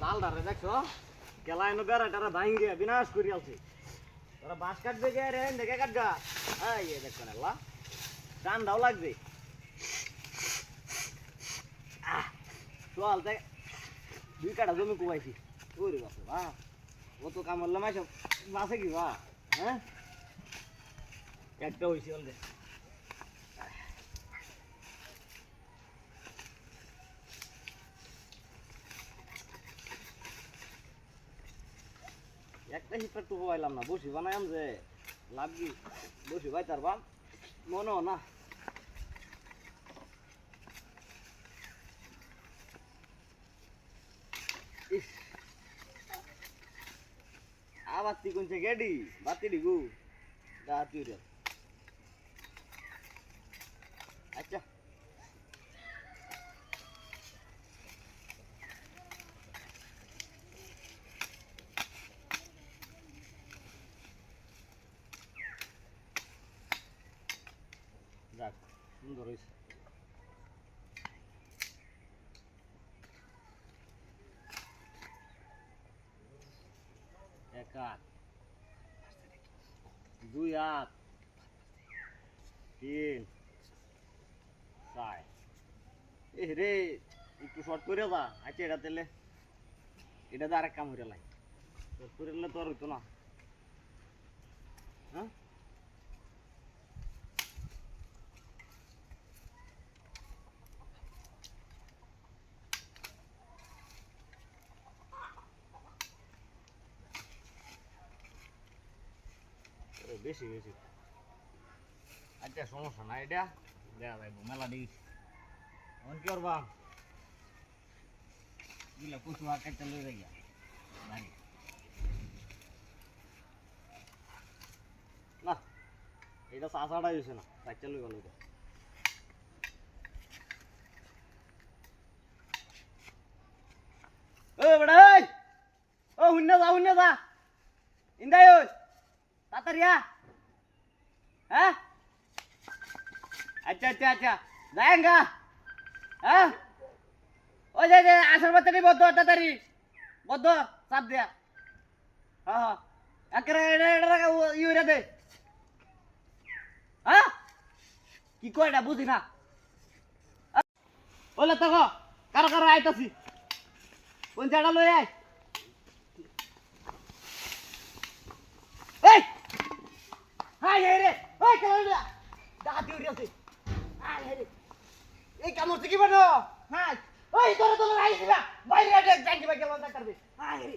জাল ধারে দেখছ? গেলা এনে বেড়া টারা ভাঙ্গে বিনাশ করি আলছি। তোরা বাঁশ কাটবে গে রে? দেখে কাটগা এই দেখছ না লা ঠান্ডাও লাগবে। চল দেখ দুই কাটা জমি কুবাইছি। ওরে বাপরে, বা। ও তো কামড়লাম এসব বাসে কি, বা? হ্যাঁ? একটা হয়েছে অলরে হিসাব তো পাইলাম না, বসি বানাইম যে কি? বসি ভাই তার বাল মনে না। আবার তুই কোনছে গেডি? বাতি ডিগু গা তুই আচ্ছা। যাক সুন্দর হয়েছে। এক হাত। দুই হাত। তিন। চার। এ রে, একটু শর্ট করে যা আচ্ছা এটা তেলে এটা তো আরেক কাম হইরে লাই শর্ট করে দিলে তো আর হইতো না। হ্যাঁ? বেশি বেশি। আচ্ছা সমস্যা না এটা দেখা যাইব মেলা দিস এখন কি করবা? দিলা কুচু আকাইতে লই যাইয়া বাড়ি। না, এটা চাষাটাই হয়েছে না চারটা লই গেল এটা ও বড় ও হুন্না যা হুন্না যা। ইন্দাই তাড়াতাড়ি আ হ্যাঁ? আচ্ছা আচ্ছা আচ্ছা। যায়েঙ্গা হ্যাঁ? ওই যে আসার বাচ্চাটি বদ্ধ, তাড়াতাড়ি। বদ্ধ, চাপ দিয়া। হ্যাঁ হ্যাঁ একেবারে ইউরিয়া দে। হ্যাঁ? কি কয় এটা, বুঝি না। ওলে তো কারও কারও আইতাছি। কোন জায়গা লই আয় এই হাই হাই রে, ওই রে ডাকাতি উঠে আছে। হাই হাই রে। এই কামড় থেকে বানো হাই ওই তোরা তোরা আইস না। বাইরে আগে যাই দিবা গেল না করবে হাই রে।